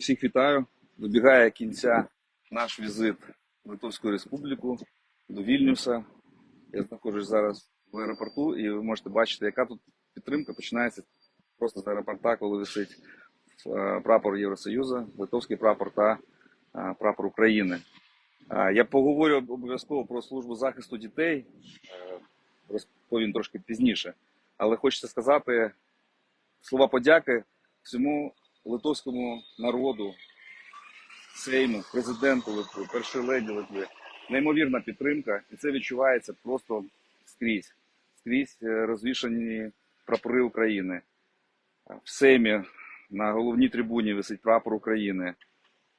Всіх вітаю. Добігає кінця наш візит в Литовську Республіку до Вільнюса. Я знаходжусь зараз в аеропорту, і ви можете бачити, яка тут підтримка починається просто з аеропорта, коли висить е, прапор Євросоюзу, литовський прапор та е, прапор України. Е, Я поговорю обов'язково про службу захисту дітей, розповім трошки пізніше. Але хочеться сказати слова подяки всьому литовському народу, Сейму, президенту Литви, першій леді Литви. Неймовірна підтримка, і це відчувається просто скрізь. Скрізь е, розвішані прапори України. В Сеймі на головній трибуні висить прапор України.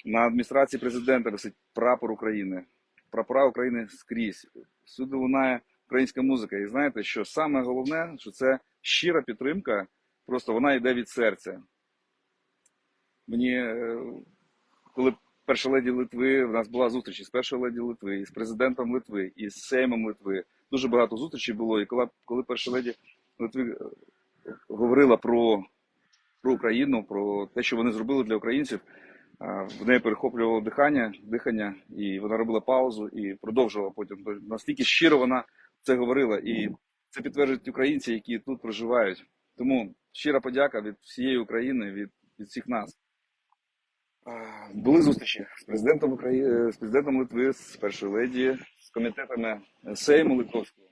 На адміністрації президента висить прапор України. Прапора України скрізь. Всюди лунає українська музика. І знаєте, що саме головне, що це щира підтримка, просто вона йде від серця. Мені, е, коли перша леді Литви, в нас була зустріч із першою леді Литви, із президентом Литви, із Сеймом Литви. Дуже багато зустрічей було. І коли, коли перша леді Литви е, говорила про, про Україну, про те, що вони зробили для українців, в неї перехоплювало дихання, дихання, і вона робила паузу і продовжувала потім. Настільки щиро вона це говорила, і це підтверджують українці, які тут проживають. Тому щира подяка від всієї України, від, від всіх нас. Були зустрічі з президентом України, з президентом Литви, з першою леді, з комітетами Сейму Литовського.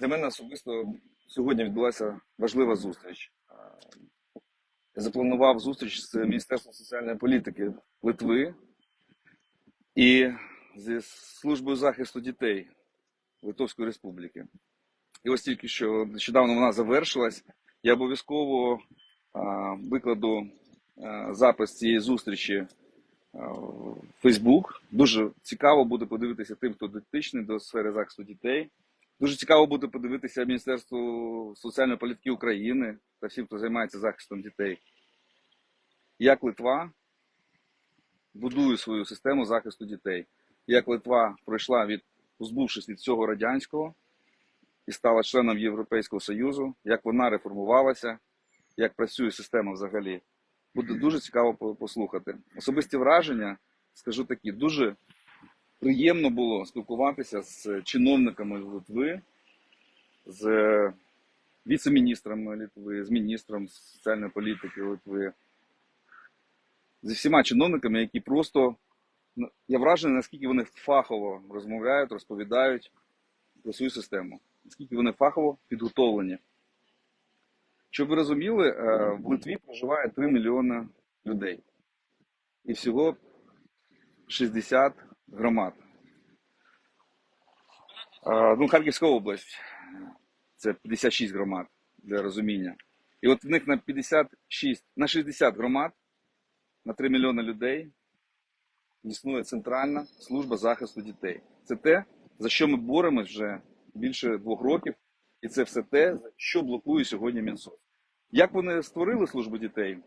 Для мене особисто сьогодні відбулася важлива зустріч. Я запланував зустріч з Міністерством соціальної політики Литви і зі службою захисту дітей Литовської Республіки. І ось тільки що нещодавно вона завершилась. Я обов'язково викладу запис цієї зустрічі в Фейсбук. Дуже цікаво буде подивитися тим, хто дотичний до сфери захисту дітей. Дуже цікаво буде подивитися Міністерству соціальної політики України та всім, хто займається захистом дітей. Як Литва будує свою систему захисту дітей. Як Литва пройшла від, позбувшись від цього радянського і стала членом Європейського Союзу, як вона реформувалася, як працює система взагалі. Буде дуже цікаво послухати. Особисті враження, скажу такі, дуже приємно було спілкуватися з чиновниками Литви, з віце-міністрами Литви, з міністром соціальної політики Литви, зі всіма чиновниками, які просто ну, я вражений, наскільки вони фахово розмовляють, розповідають про свою систему, наскільки вони фахово підготовлені. Щоб ви розуміли, е, в Литві проживає 3 мільйони людей. І всього 60 громад. Е, Ну, Харківська область це 56 громад для розуміння. І от в них на 56, на 60 громад, на 3 мільйони людей існує Центральна служба захисту дітей. Це те, за що ми боремось вже більше двох років, і це все те, що блокує сьогодні Мінсоц. Як вони створили службу дітей?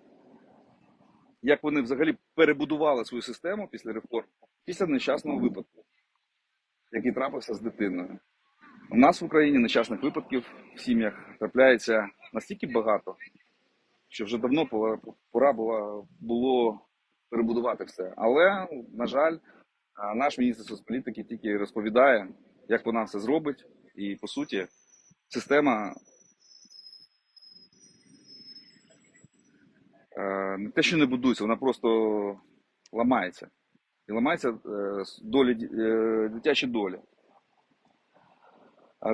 Як вони взагалі перебудували свою систему після реформ, після нещасного випадку, який трапився з дитиною? У нас в Україні нещасних випадків в сім'ях трапляється настільки багато, що вже давно пора- була, було перебудувати все. Але, на жаль, наш міністр соцполітики тільки розповідає, як вона все зробить, і по суті, система е, не те, що не будується, вона просто ламається. І ламається е, долі, е, дитячі долі.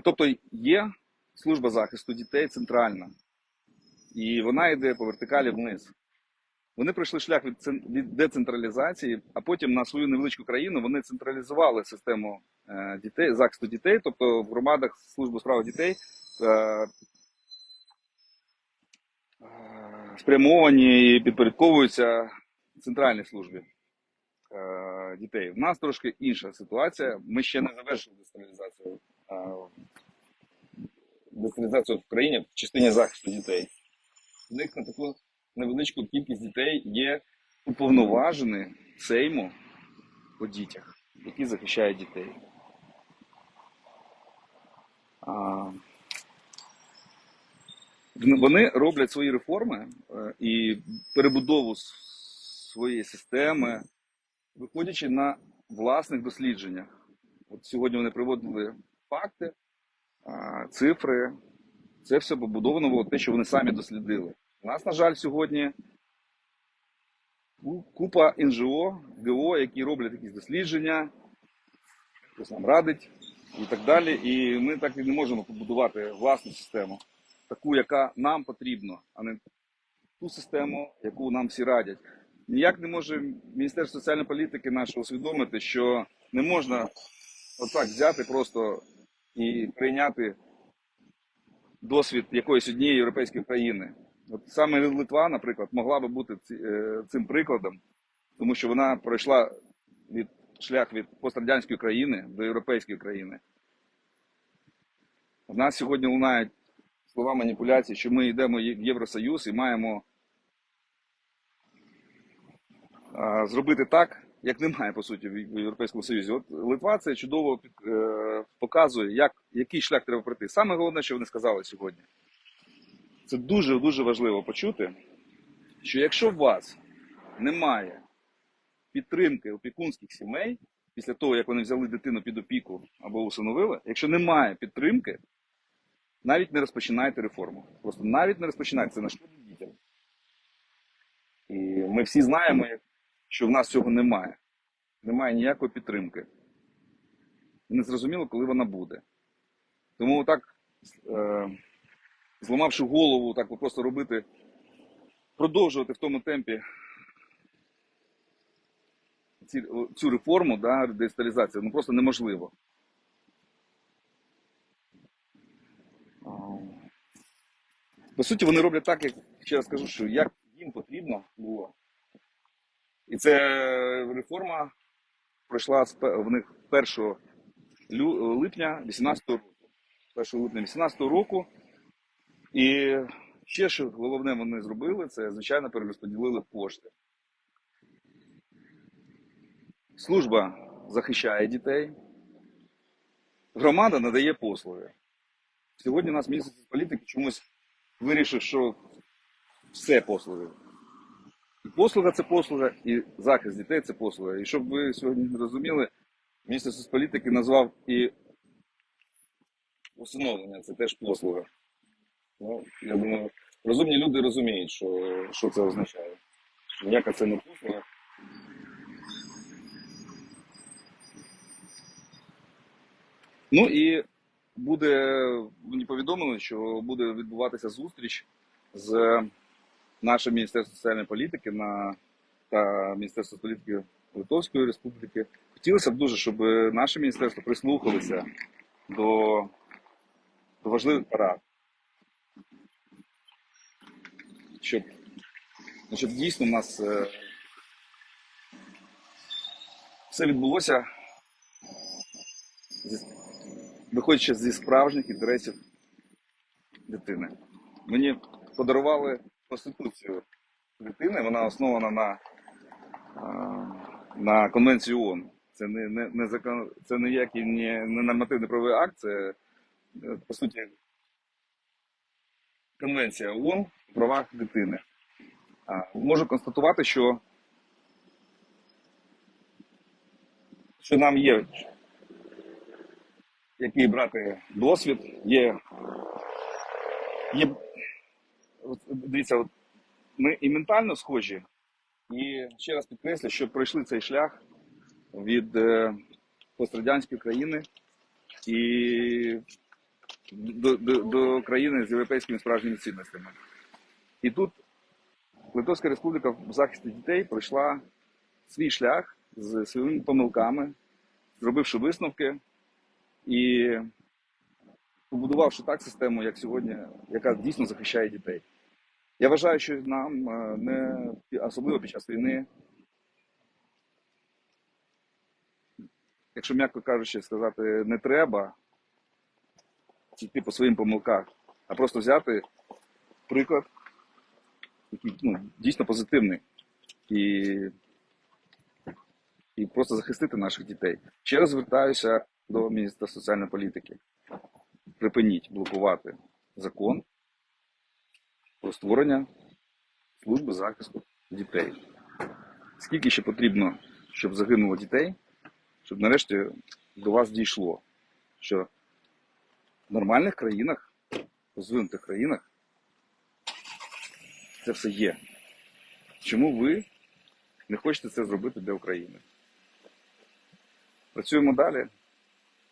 Тобто є служба захисту дітей центральна, і вона йде по вертикалі вниз. Вони пройшли шлях від, децентралізації, а потім на свою невеличку країну вони централізували систему дітей, захисту дітей, тобто в громадах служби справ дітей е, е, спрямовані і підпорядковуються центральній службі е, дітей. У нас трошки інша ситуація. Ми ще не завершили децентралізацію, е, децентралізацію в країні в частині захисту дітей. В них на таку невеличку кількість дітей є уповноважені Сейму по дітях, які захищають дітей. В- Вони роблять свої реформи е, і перебудову своєї системи, виходячи на власних дослідженнях. От сьогодні вони приводили факти, цифри. Це все побудовано було те, що вони самі дослідили. У нас, на жаль, сьогодні купа НЖО, ГО, які роблять якісь дослідження, хтось нам радить і так далі. І ми так і не можемо побудувати власну систему, таку, яка нам потрібна, а не ту систему, яку нам всі радять. Ніяк не може Міністерство соціальної політики наше усвідомити, що не можна отак взяти просто і прийняти досвід якоїсь однієї європейської країни. От саме Литва, наприклад, могла би бути е, цим прикладом, тому що вона пройшла від шлях від пострадянської країни до європейської країни. В нас сьогодні лунають слова маніпуляції, що ми йдемо в Євросоюз і маємо зробити так, як немає по суті в Європейському Союзі. От Литва це чудово е, показує, як, який шлях треба пройти. Саме головне, що вони сказали сьогодні. Це дуже дуже важливо почути, що якщо у вас немає підтримки опікунських сімей після того, як вони взяли дитину під опіку або усиновили, якщо немає підтримки, навіть не розпочинайте реформу. Просто навіть не розпочинайте це на шкоду дітям. І ми всі знаємо, що в нас цього немає. Немає ніякої підтримки. Не зрозуміло, коли вона буде. Тому так, е, зламавши голову, так просто робити, продовжувати в тому темпі ці, цю реформу, да, деінсталізацію, ну просто неможливо. По суті, вони роблять так, як ще раз кажу, що як їм потрібно було. І це реформа пройшла в них 1 липня 18 року. 1 липня 18 року. І ще що головне вони зробили, це звичайно перерозподілили кошти. Служба захищає дітей, громада надає послуги. Сьогодні у нас міністр політики чомусь вирішив, що все послуги. І послуга це послуга, і захист дітей це послуга. І щоб ви сьогодні розуміли, міністр соцполітики назвав і усиновлення це теж послуга. Ну, я думаю, розумні люди розуміють, що, що це означає. Ніяка це не послуга. Ну і буде, мені повідомили, що буде відбуватися зустріч з нашим Міністерством соціальної політики на, та Міністерством політики Литовської Республіки. Хотілося б дуже, щоб наше міністерство прислухалося до, до важливих порад. Щоб, щоб дійсно в нас е, все відбулося зі, виходячи зі справжніх інтересів дитини. Мені подарували Конституцію дитини, вона основана на, на Конвенцію ООН. Це не, не, не закон, це ніякий не, не нормативний правовий акт, це е, по суті Конвенція ООН у правах дитини. А, можу констатувати, що, що нам є який брати досвід, є. є дивіться, от, ми і ментально схожі, і ще раз підкреслю, що пройшли цей шлях від е, пострадянської країни і до, до, до країни з європейськими справжніми цінностями. І тут Литовська Республіка в захисті дітей пройшла свій шлях з своїми помилками, зробивши висновки і побудувавши так систему, як сьогодні, яка дійсно захищає дітей. Я вважаю, що нам е, не особливо під час війни, якщо м'яко кажучи, сказати, не треба йти по своїм помилках, а просто взяти приклад, який ну, дійсно позитивний, і, і просто захистити наших дітей. Ще раз звертаюся до міністра соціальної політики. Припиніть блокувати закон про створення служби захисту дітей. Скільки ще потрібно, щоб загинуло дітей, щоб нарешті до вас дійшло, що в нормальних країнах, розвинутих країнах, це все є. Чому ви не хочете це зробити для України? Працюємо далі.